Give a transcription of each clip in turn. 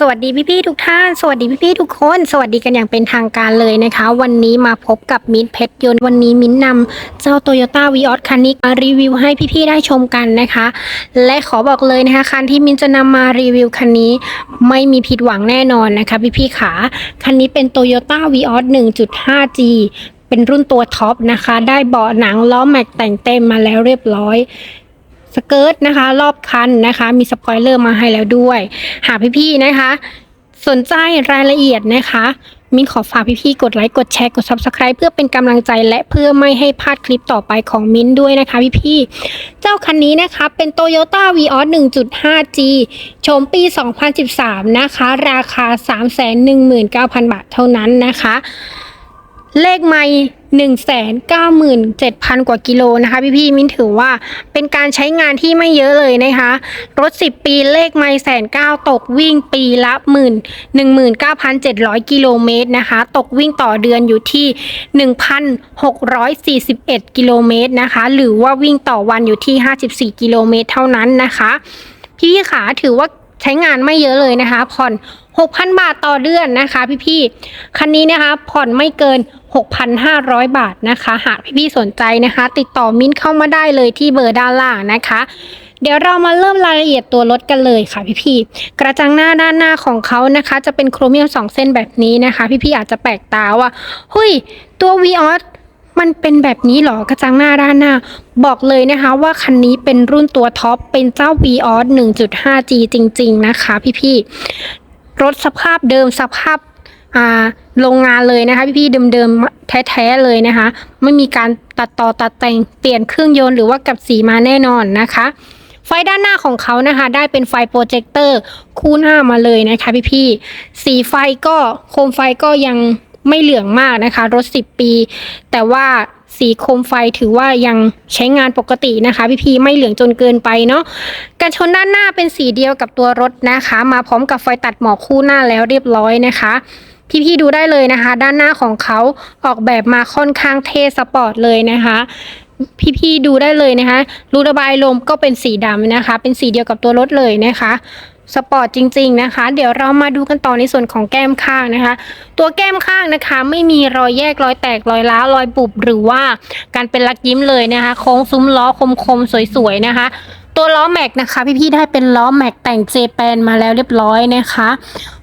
สวัสดีพี่ๆทุกท่าน สวัสดีพี่ๆทุกคน สวัสดีกันอย่างเป็นทางการเลยนะคะ วันนี้มาพบกับมิ้นเพชรยนต์วันนี้มิ้นนำเจ้า Toyota v ีออสคันนี้มารีวิวให้พี่ๆได้ชมกันนะคะ และขอบอกเลยนะคะคันที่มิ้นจะนำมารีวิวคันนี้ ไม่มีผิดหวังแน่นอนนะคะ พี่ๆขาคันนี้เป็น Toyota v ีออส 1.5G เป็นรุ่นตัวท็อปนะคะ ได้เบาะหนังล้อแม็กแต่งเต็มมาแล้วเรียบร้อย สเกิร์ตนะคะ รอบคันนะคะ มีสปอยเลอร์มาให้แล้วด้วย หากพี่ๆนะคะ สนใจรายละเอียดนะคะมินขอฝากพี่ๆ กดไลค์ กดแชร์ กด Subscribe เพื่อเป็นกำลังใจและเพื่อไม่ให้พลาดคลิปต่อไปของมินด้วยนะคะพี่ๆ เจ้าคันนี้นะคะเป็น Toyota v ีออส 1.5G โฉมปี 2013 นะคะ ราคา 319,000 บาทเท่านั้นนะคะ เลขไม่ หนึ่งแสนเก้าหมื่นเจ็ดพันกว่ากิโลนะคะพี่พี่มินถือว่าเป็นการใช้งานที่ไม่เยอะเลยนะคะ รถสิบปีเลขไม่แสนเก้าตกวิ่งปีละหมื่นหนึ่งหมื่นเก้าพันเจ็ดร้อยกิโลเมตรนะคะ ตกวิ่งต่อเดือนอยู่ที่หนึ่งพันหกร้อยสี่สิบเอ็ดกิโลเมตรนะคะ หรือว่าวิ่งต่อวันอยู่ที่ห้าสิบสี่กิโลเมตรเท่านั้นนะคะ พี่พี่ขาถือว่า ใช้งานไม่เยอะเลยนะคะ ผ่อน 6,000 บาทต่อเดือนนะคะ พี่พี่ๆคันนี้นะคะ ผ่อนไม่เกิน 6,500 บาทนะคะ หากพี่พี่ๆ สนใจนะคะ ติดต่อมิ้นเข้ามาได้เลยที่เบอร์ด้านล่างนะคะ เดี๋ยวเรามาเริ่มรายละเอียดตัวรถกันเลยค่ะพี่พี่ๆกระจังหน้าด้านหน้าของเขานะคะ จะเป็นโครเมียมสองเส้นแบบนี้นะคะพี่พี่ๆ อาจจะแปลกตาว่าเฮ้ยตัว v ีออส มันเป็นแบบนี้เหรอกระจังหน้าด้านหน้า บอกเลยนะคะว่าคันนี้เป็นรุ่นตัวท็อป เป็นเจ้า v ีออส 1.5G จริง ๆ นะคะพี่ๆ รถสภาพเดิมสภาพอ่าโรงงานเลยนะคะพี่ๆเดิมๆแท้ๆเลยนะคะ ไม่มีการตัดต่อตัดแต่งเปลี่ยนเครื่องยนต์หรือว่ากับสีมาแน่นอนนะคะ ไฟด้านหน้าของเขานะคะ ได้เป็นไฟโปรเจคเตอร์คู่หน้ามาเลยนะคะพี่ๆสีไฟก็โคมไฟก็ยัง ไม่เหลืองมากนะคะ รถ 10 ปี แต่ว่าสีโคมไฟถือว่ายังใช้งานปกตินะคะ พี่ๆไม่เหลืองจนเกินไปเนาะกันชนด้านหน้าเป็นสีเดียวกับตัวรถนะคะ มาพร้อมกับไฟตัดหมอกคู่หน้าแล้วเรียบร้อยนะคะพี่ๆดูได้เลยนะคะ ด้านหน้าของเขาออกแบบมาค่อนข้างเท่สปอร์ตเลยนะคะ พี่ๆดูได้เลยนะคะรูระบายลมก็เป็นสีดำนะคะ เป็นสีเดียวกับตัวรถเลยนะคะ สปอร์ตจริงๆนะคะ เดี๋ยวเรามาดูกันต่อในส่วนของแก้มข้างนะคะ ตัวแก้มข้างนะคะไม่มีรอยแยกรอยแตกรอยร้าวรอยบุบหรือว่าการเป็นลักยิ้มเลยนะคะ โค้งซุ้มล้อคมๆสวยๆนะคะตัวล้อแม็กนะคะ พี่ๆได้เป็นล้อแม็กแต่งเจแปนมาแล้วเรียบร้อยนะคะ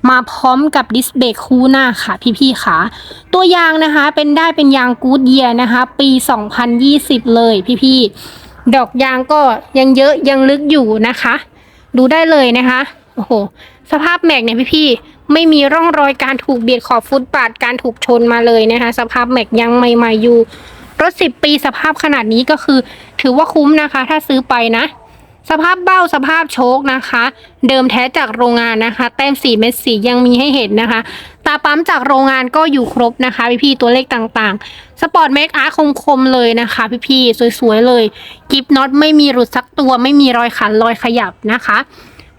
มาพร้อมกับดิสเบรกคู่หน้าค่ะ พี่ๆค่ะ ตัวยางนะคะเป็นได้เป็นยางกูดเยียนะคะ ปี 2020 เลยพี่ๆดอกยางก็ยังเยอะยังลึกอยู่นะคะ ดูได้เลยนะคะ โอ้โห สภาพแม็กเนี่ยพี่ๆ ไม่มีร่องรอยการถูกเบียดขอบฟุตปาดการถูกชนมาเลยนะคะ สภาพแม็กยังใหม่ๆอยู่ รถ 10 ปีสภาพขนาดนี้ก็คือ ถือว่าคุ้มนะคะ ถ้าซื้อไปนะ สภาพเบ้าสภาพโชคนะคะ เดิมแท้จากโรงงานนะคะ แต้มสีเม็ดสียังมีให้เห็นนะคะ ตาปั๊มจากโรงงานก็อยู่ครบนะคะพี่ๆตัวเลขต่างๆ สปอร์ตเมคอาร์คมๆเลยนะคะพี่ๆสวยๆเลย กิฟน็อตไม่มีหลุดสักตัว ไม่มีรอยขันรอยขยับนะคะ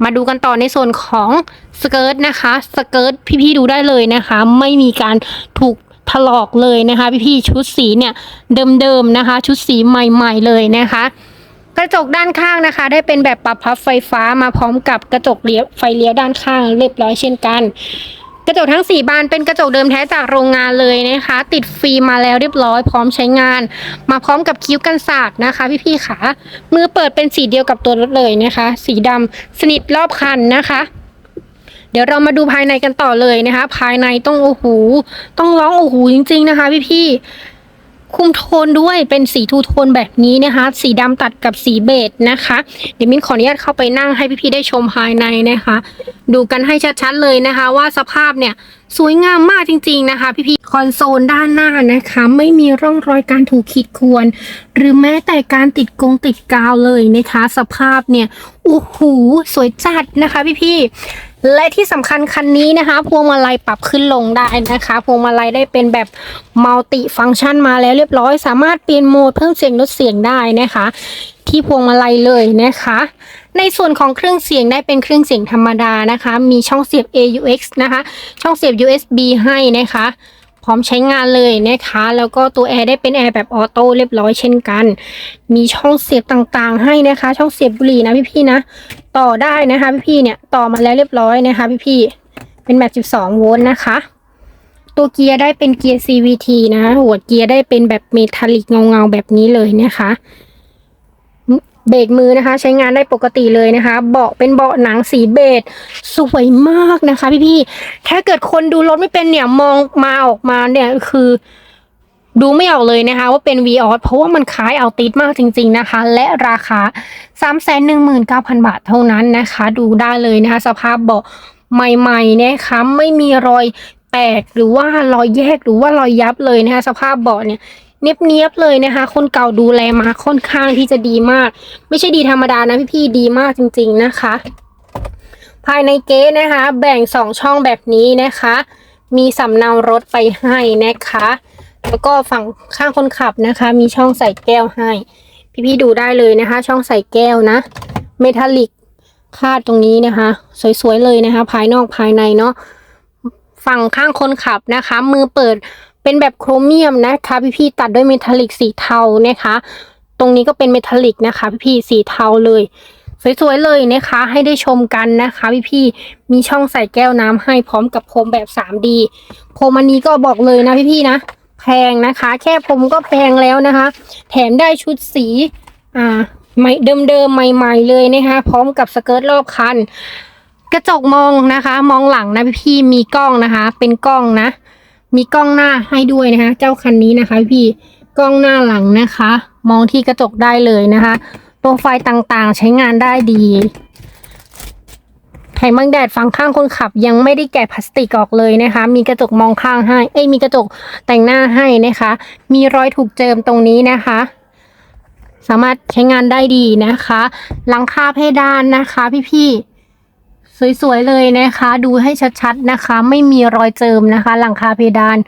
มาดูกันต่อในส่วนของสเกิร์ตนะคะสเกิร์ตพี่ๆดูได้เลยนะคะ ไม่มีการถูกถลอกเลยนะคะพี่ๆชุดสีเนี่ยเดิมๆนะคะ ชุดสีใหม่ๆเลยนะคะกระจกด้านข้างนะคะ ได้เป็นแบบปรับพับไฟฟ้ามาพร้อมกับกระจกเลี้ยวไฟเลี้ยวด้านข้างเรียบร้อยเช่นกัน กระจกทั้ง 4 บานเป็นกระจกเดิมแท้จากโรงงานเลยนะคะ ติดฟิล์มมาแล้วเรียบร้อยพร้อมใช้งาน มาพร้อมกับคิ้วกันสาดนะคะพี่ๆขามือเปิดเป็นสีเดียวกับตัวรถเลยนะคะ สีดำสนิทรอบคันนะคะเดี๋ยวเรามาดูภายในกันต่อเลยนะคะ ภายในต้องโอ้โหต้องร้องโอ้โหจริง ๆ นะคะพี่ๆ คุมโทนด้วยเป็นสีทูโทนแบบนี้นะคะ สีดำตัดกับสีเบจนะคะ เดี๋ยวมิ้นขออนุญาตเข้าไปนั่งให้พี่ๆได้ชมภายในนะคะ ดูกันให้ชัดๆเลยนะคะ ว่าสภาพเนี่ยสวยงามมากจริง ๆนะคะ พี่ๆคอนโซลด้านหน้านะคะ ไม่มีร่องรอยการถูกขีดข่วน หรือแม้แต่การติดกงติดกาวเลยนะคะ สภาพเนี่ยโอ้โหสวยจัดนะคะ พี่ๆ และที่สำคัญคันนี้นะคะ พวงมาลัยปรับขึ้นลงได้นะคะ พวงมาลัยได้เป็นแบบมัลติฟังก์ชันมาแล้วเรียบร้อย สามารถเปลี่ยนโหมดเพิ่มเสียงลดเสียงได้นะคะ ที่พวงมาลัยเลยนะคะ ในส่วนของเครื่องเสียงได้เป็นเครื่องเสียงธรรมดานะคะ มีช่องเสียบ AUX นะคะ ช่องเสียบ USB ให้นะคะ พร้อมใช้งานเลยนะคะ แล้วก็ตัวแอร์ได้เป็นแอร์แบบออโต้เรียบร้อยเช่นกัน มีช่องเสียบต่างๆ ให้นะคะ ช่องเสียบบุหรี่นะพี่ๆนะ ต่อได้นะคะพี่ๆเนี่ยต่อมาแล้วเรียบร้อยนะคะพี่เป็นแบบ12 โวลต์นะคะ ตัวเกียร์ได้เป็นเกียร์ CVT นะหัวเกียร์ได้เป็นแบบเมทัลลิกเงาๆแบบนี้เลยนะคะ เบรกมือนะคะ ใช้งานได้ปกติเลยนะคะ เบาะเป็นเบาะหนังสีเบจสวยมากนะคะ พี่ๆถ้าเกิดคนดูรถไม่เป็นเนี่ยมองมาออกมาเนี่ยคือดูไม่ออกเลยนะคะ ว่าเป็น v ีออเพราะว่ามันคล้ายเอาติดมากจริง ๆนะคะ และราคา 3 1 9 0 0 0 บาทเท่านั้นนะคะ ดูได้เลยนะคะ สภาพเบาะใหม่ๆนะคะไม่มีรอยแตกหรือว่ารอยแยกหรือว่ารอยยับเลยนะคะ สภาพเบาะเนี่ย เนียบๆเลยนะคะ คนเก่าดูแลมาค่อนข้างที่จะดีมาก ไม่ใช่ดีธรรมดานะพี่ๆดีมากจริง ๆนะคะ ภายในเก๊นะคะ แบ่งสองช่องแบบนี้นะคะ มีสำเนารถไปให้นะคะ แล้วก็ฝั่งข้างคนขับนะคะ มีช่องใส่แก้วให้ พี่ๆดูได้เลยนะคะ ช่องใส่แก้วนะ เมทัลลิกคาดตรงนี้นะคะ สวยๆเลยนะคะ ภายนอกภายในเนาะฝั่งข้างคนขับนะคะ มือเปิด เป็นแบบโครเมียมนะคะพี่ๆตัดด้วยเมทัลลิกสีเทานะคะ ตรงนี้ก็เป็นเมทัลลิกนะคะพี่ๆสีเทาเลย สวยๆเลยนะคะ ให้ได้ชมกันนะคะพี่ๆมีช่องใส่แก้วน้ำให้พร้อมกับพรมแบบ 3D พรมอันนี้ก็บอกเลยนะพี่ๆนะ แพงนะคะ แค่ผมก็แพงแล้วนะคะ แถมได้ชุดสีอ่าใหม่เดิมๆใหม่ ๆ เลยนะคะ พร้อมกับสเกิร์ตรอบคันกระจกมองนะคะ มองหลังนะพี่ๆมีกล้องนะคะ เป็นกล้องนะ มีกล้องหน้าให้ด้วยนะคะ เจ้าคันนี้นะคะพี่กล้องหน้าหลังนะคะ มองที่กระจกได้เลยนะคะตัวไฟต่างๆใช้งานได้ดีแผงบังแดดฝั่งข้างคนขับยังไม่ได้แกะพลาสติกออกเลยนะคะ มีกระจกมองข้างให้ เอ้ยมีกระจกแต่งหน้าให้นะคะ มีรอยถูกเจิมตรงนี้นะคะ สามารถใช้งานได้ดีนะคะ หลังคาเพดานนะคะ พี่ๆ สวยๆเลยนะคะ ดูให้ชัดๆนะคะ ไม่มีรอยเจิมนะคะ หลังคาเพดาน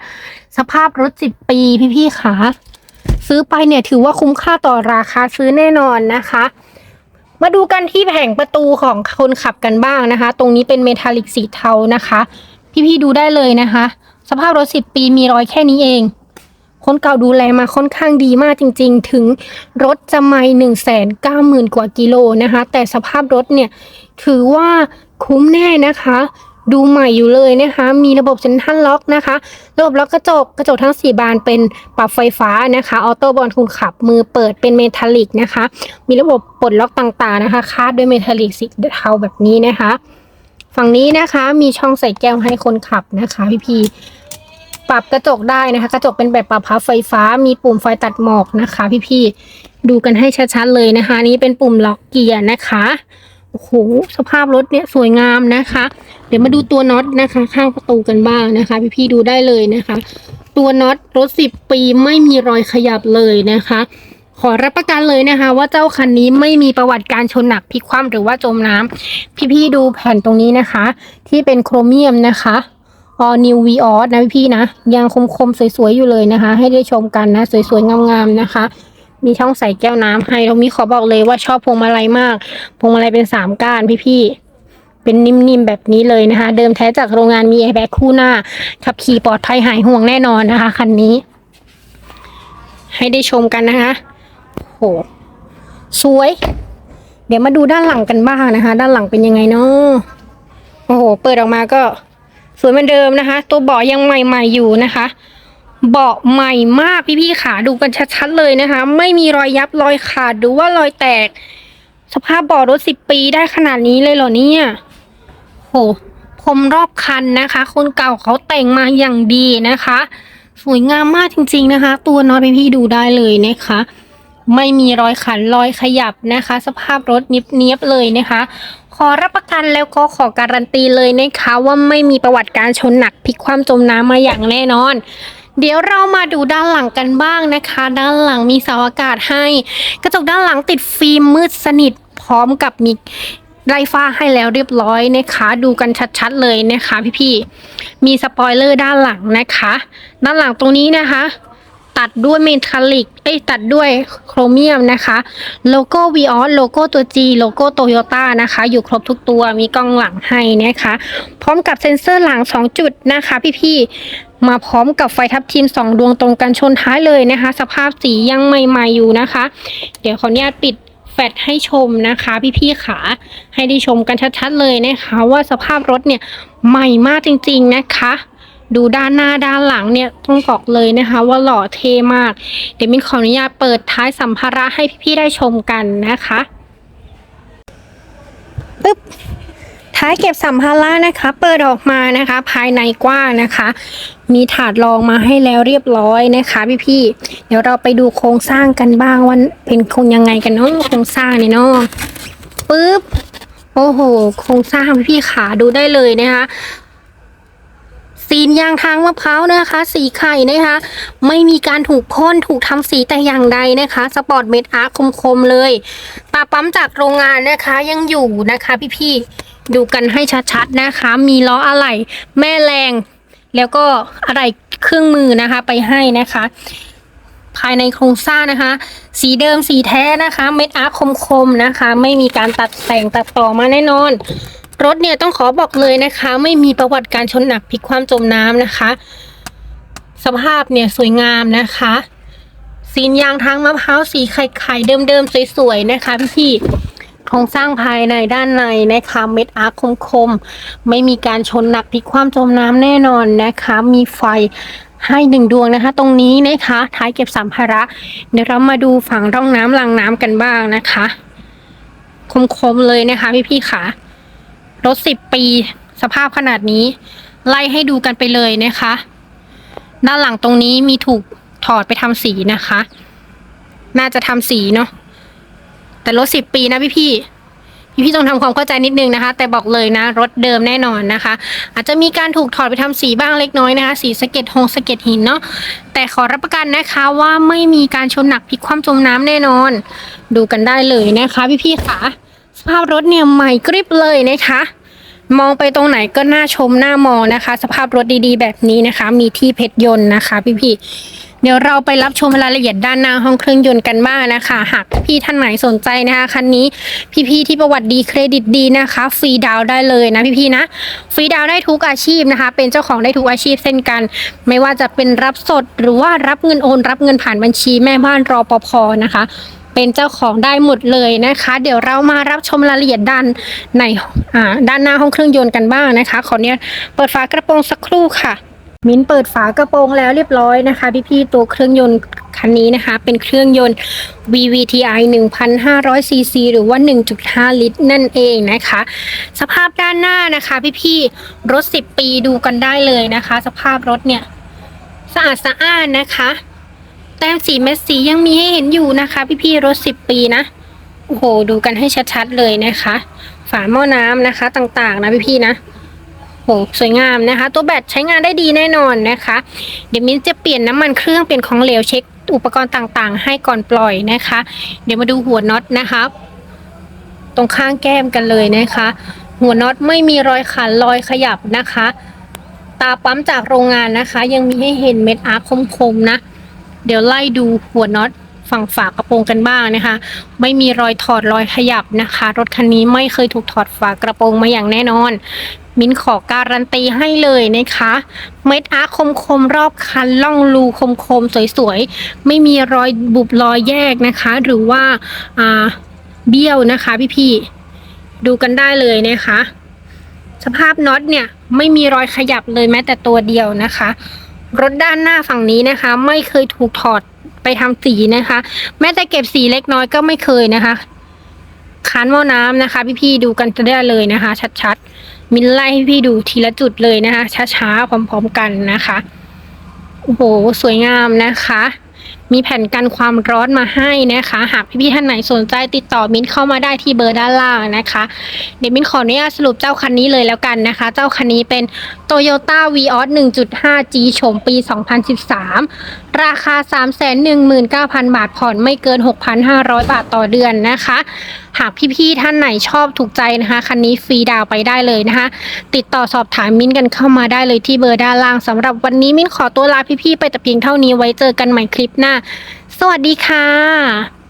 สภาพรถสิบปีพี่ๆค่ะซื้อไปเนี่ยถือว่าคุ้มค่าต่อราคาซื้อแน่นอนนะคะ มาดูกันที่แผงประตูของคนขับกันบ้างนะคะ ตรงนี้เป็นเมทัลลิกสีเทานะคะ พี่ๆดูได้เลยนะคะ สภาพรถสิบปีมีรอยแค่นี้เอง คนเก่าดูแลมาค่อนข้างดีมากจริง ๆ ถึงรถจะไม่หนึ่งแสนเก้าหมื่นกว่ากิโลนะคะ แต่สภาพรถเนี่ยถือว่าคุ้มแน่นะคะ ดูใหม่อยู่เลยนะคะ มีระบบเซ็นทรัลล็อกนะคะระบบล็อกกระจกกระจกทั้ง 4 บานเป็นปรับไฟฟ้านะคะออโต้บอลคุมขับมือเปิดเป็นเมทัลลิกนะคะ มีระบบปลดล็อกต่างๆนะคะคาดด้วยเมทัลลิกสีเทาแบบนี้นะคะ ฝั่งนี้นะคะมีช่องใส่แก้วให้คนขับนะคะพี่ๆ ปรับกระจกได้นะคะ กระจกเป็นแบบปรับพับไฟฟ้า มีปุ่มไฟตัดหมอกนะคะ พี่ๆดูกันให้ชัดๆเลยนะคะ นี่เป็นปุ่มล็อกเกียร์นะคะโอ้โหสภาพรถเนี่ยสวยงามนะคะ เดี๋ยวมาดูตัวน็อตนะคะ ข้างประตูกันบ้างนะคะ พี่ๆดูได้เลยนะคะ ตัวน็อตรถสิบปีไม่มีรอยขยับเลยนะคะขอรับประกันเลยนะคะ ว่าเจ้าคันนี้ไม่มีประวัติการชนหนักพลิกคว่ำหรือว่าจมน้ำพี่ๆดูแผ่นตรงนี้นะคะ ที่เป็นโครเมียมนะคะ All New v ีออสนะพี่นะ ยังคมๆ สวยๆ อยู่เลยนะคะ ให้ได้ชมกันนะ สวยๆ งามๆ นะคะ มีช่องใส่แก้วน้ำให้ตรงนี้ขอบอกเลยว่าชอบพวงมาลัยมาก พวงมาลัยเป็นสามก้านพี่ๆเป็นนิ่มๆแบบนี้เลยนะคะ เดิมแท้จากโรงงานมีแอร์แบ็กคู่หน้า ขับขี่ปลอดภัยหายห่วงแน่นอนนะคะคันนี้ ให้ได้ชมกันนะคะโหสวย เดี๋ยวมาดูด้านหลังกันบ้างนะคะ ด้านหลังเป็นยังไงเนาะโอ้โห เปิดออกมาก็ สวยเหมือนเดิมนะคะ ตัวเบาะยังใหม่ๆอยู่นะคะ เบาะใหม่มากพี่ๆขาดูกันชัดๆเลยนะคะ ไม่มีรอยยับรอยขาดหรือว่ารอยแตก สภาพเบาะรถสิบปีได้ขนาดนี้เลยเหรอเนี่ยโหพรมรอบคันนะคะ คนเก่าเขาแต่งมาอย่างดีนะคะ สวยงามมากจริง ๆนะคะ ตัวน็อตพี่ๆดูได้เลยนะคะไม่มีรอยขันรอยขยับนะคะ สภาพรถเนียบๆเลยนะคะ ขอรับประกันแล้วก็ขอการันตีเลยนะคะว่าไม่มีประวัติการชนหนักพลิกความจมน้ำมาอย่างแน่นอน เดี๋ยวเรามาดูด้านหลังกันบ้างนะคะ ด้านหลังมีเสาอากาศให้ กระจกด้านหลังติดฟิล์มมืดสนิทพร้อมกับมีไรฟ้าให้แล้วเรียบร้อยนะคะ ดูกันชัดๆเลยนะคะ พี่ๆมีสปอยเลอร์ด้านหลังนะคะ ด้านหลังตรงนี้นะคะ ตัดด้วยเมทัลลิกเอ้ยตัดด้วยโครเมียมนะคะ โลโก้ v ีออสโลโก้ตัว G โลโก้โตโยต้านะคะ อยู่ครบทุกตัวมีกล้องหลังให้นะคะ พร้อมกับเซ็นเซอร์หลัง 2 จุดนะคะ พี่ๆ มาพร้อมกับไฟทับทิม2 ดวงตรงกันชนท้ายเลยนะคะ สภาพสียังใหม่ๆอยู่นะคะ เดี๋ยวขออนุญาตปิดแฟดให้ชมนะคะ พี่ๆขาให้ได้ชมกันชัดๆเลยนะคะ ว่าสภาพรถเนี่ยใหม่มากจริง ๆนะคะ ดูด้านหน้าด้านหลังเนี่ยต้องบอกเลยนะคะ ว่าหล่อเท่มาก เดี๋ยวมินขออนุญาตเปิดท้ายสัมภาระให้พี่ๆได้ชมกันนะคะปึ๊บท้ายเก็บสัมภาระนะคะ เปิดออกมานะคะ ภายในกว้างนะคะ มีถาดรองมาให้แล้วเรียบร้อยนะคะพี่ๆเดี๋ยวเราไปดูโครงสร้างกันบ้างว่าเป็นโครงยังไงกันเนาะโครงสร้างเนี่ยเนาะปึ๊บโอ้โห โครงสร้างพี่ขาดูได้เลยนะคะ ซีนยางทางมะพร้าวนะคะ สีไข่นะคะ ไม่มีการถูกพ่นถูกทำสีแต่อย่างใดนะคะ สปอร์ตเมดอาร์คมๆเลยตาปั๊มจากโรงงานนะคะยังอยู่นะคะพี่ๆดูกันให้ชัดๆนะคะ มีล้ออะไหล่แม่แรง แล้วก็อะไรเครื่องมือนะคะไปให้นะคะ ภายในโครงสร้างนะคะ สีเดิมสีแท้นะคะ เม็ดอาร์คมๆนะคะ ไม่มีการตัดแต่งตัดต่อมาแน่นอน รถเนี่ยต้องขอบอกเลยนะคะ ไม่มีประวัติการชนหนักพลิกความจมน้ำนะคะ สภาพเนี่ยสวยงามนะคะสีนยางทางมะพร้าวสีไข่ไข่เดิมๆสวยๆนะคะพี่โครงสร้างภายในด้านในนะคะเม็ดอาร์คคมๆไม่มีการชนหนักพลิกความจมน้ำแน่นอนนะคะ มีไฟให้หนึ่งดวงนะคะ ตรงนี้นะคะท้ายเก็บสัมภาระ เดี๋ยวเรามาดูฝั่งร่องน้ำลังน้ำกันบ้างนะคะ คมๆเลยนะคะพี่ๆค่ะ รถสิบปี สภาพขนาดนี้ ไล่ให้ดูกันไปเลยนะคะ ด้านหลังตรงนี้มีถูกถอดไปทำสีนะคะ น่าจะทำสีเนาะแต่รถสิบปีนะพี่พี่พี่พี่ต้องทำความเข้าใจนิดนึงนะคะ แต่บอกเลยนะ รถเดิมแน่นอนนะคะ อาจจะมีการถูกถอดไปทำสีบ้างเล็กน้อยนะคะ สีสะเก็ดหงสะเก็ดหินเนาะแต่ขอรับประกันนะคะว่าไม่มีการชนหนักพลิกคว่ำจมน้ำแน่นอน ดูกันได้เลยนะคะ พี่พี่ๆค่ะ สภาพรถเนี่ยใหม่กริบเลยนะคะ มองไปตรงไหนก็น่าชมน่ามองนะคะ สภาพรถดีๆ แบบนี้นะคะ มีที่เพชรยนต์นะคะพี่ๆเดี๋ยวเราไปรับชมรายละเอียดด้านหน้าห้องเครื่องยนต์กันบ้างนะคะ หากพี่ท่านไหนสนใจนะคะคันนี้พี่ๆที่ประวัติดีเครดิตดีนะคะ ฟรีดาวได้เลยนะพี่ๆนะ ฟรีดาวได้ทุกอาชีพนะคะ เป็นเจ้าของได้ทุกอาชีพเช่นกัน ไม่ว่าจะเป็นรับสดหรือว่ารับเงินโอน รับเงินผ่านบัญชีแม่บ้านรอปภนะคะ เป็นเจ้าของได้หมดเลยนะคะ เดี๋ยวเรามารับชมรายละเอียดด้านในด้านหน้าห้องเครื่องยนต์กันบ้างนะคะขอเนี่ยเปิดฝากระโปรงสักครู่ค่ะ มิ้นเปิดฝากระโปรงแล้วเรียบร้อยนะคะ พี่ๆตัวเครื่องยนต์คันนี้นะคะ เป็นเครื่องยนต์ VVTi 1,500 cc หรือว่า 1.5 ลิตร นั่นเองนะคะ สภาพด้านหน้านะคะ พี่ๆรถ 10 ปีดูกันได้เลยนะคะ สภาพรถเนี่ย สะอาดสะอ้านนะคะ ต้มสีเม็ดสียังมีให้เห็นอยู่นะคะ พี่ๆรถ10ปีนะโอ้โหดูกันให้ชัดๆเลยนะคะ ฝาหม้อน้ำนะคะต่างๆ นะพี่ๆนะโหสวยงามนะคะ ตัวแบตใช้งานได้ดีแน่นอนนะคะ เดี๋ยวมิ้นจะเปลี่ยนน้ำมันเครื่องเปลี่ยนของเหลวเช็คอุปกรณ์ต่างๆ ให้ก่อนปล่อยนะคะ เดี๋ยวมาดูหัวน็อตนะคะตรงข้างแก้มกันเลยนะคะ หัวน็อตไม่มีรอยขันรอยขยับนะคะ ตาปั๊มจากโรงงานนะคะ ยังมีให้เห็นเม็ดอาร์คมๆนะ เดี๋ยวไล่ดูหัวน็อตฝั่งฝากระโปรงกันบ้างนะคะ ไม่มีรอยถอดรอยขยับนะคะ รถคันนี้ไม่เคยถูกถอดฝากระโปรงมาอย่างแน่นอน มิ้นขอการันตีให้เลยนะคะ เม็ดอาร์คมคมรอบคันล่องรูคมคมสวยๆ ไม่มีรอยบุบรอยแยกนะคะ หรือว่าอ่าเบี้ยวนะคะพี่ๆดูกันได้เลยนะคะ สภาพน็อตเนี่ยไม่มีรอยขยับเลยแม้แต่ตัวเดียวนะคะ รถด้านหน้าฝั่งนี้นะคะ ไม่เคยถูกถอดไปทำสีนะคะ แม้แต่เก็บสีเล็กน้อยก็ไม่เคยนะคะคันหม้อน้ำนะคะ พี่ๆดูกันจะได้เลยนะคะ ชัดๆมินไล่ให้พี่ดูทีละจุดเลยนะคะ ช้าๆพร้อม ๆ กันนะคะโอ้โหสวยงามนะคะ มีแผ่นกันความร้อนมาให้นะคะ หากพี่ๆท่านไหนสนใจติดต่อมิ้นเข้ามาได้ที่เบอร์ด้านล่างนะคะ เดี๋ยวมิ้นขออนุญาตสรุปเจ้าคันนี้เลยแล้วกันนะคะ เจ้าคันนี้เป็น Toyota Vios 1.5G โฉมปี 2013 ราคา 319,000 บาทผ่อนไม่เกิน 6,500 บาทต่อเดือนนะคะ หากพี่ๆท่านไหนชอบถูกใจนะคะคันนี้ฟรีดาวไปได้เลยนะคะ ติดต่อสอบถามมิ้นกันเข้ามาได้เลยที่เบอร์ด้านล่างสำหรับวันนี้มิ้นขอตัวลาพี่ๆไปแต่เพียงเท่านี้ไว้เจอกันใหม่คลิปหน้า สวัสดีค่ะ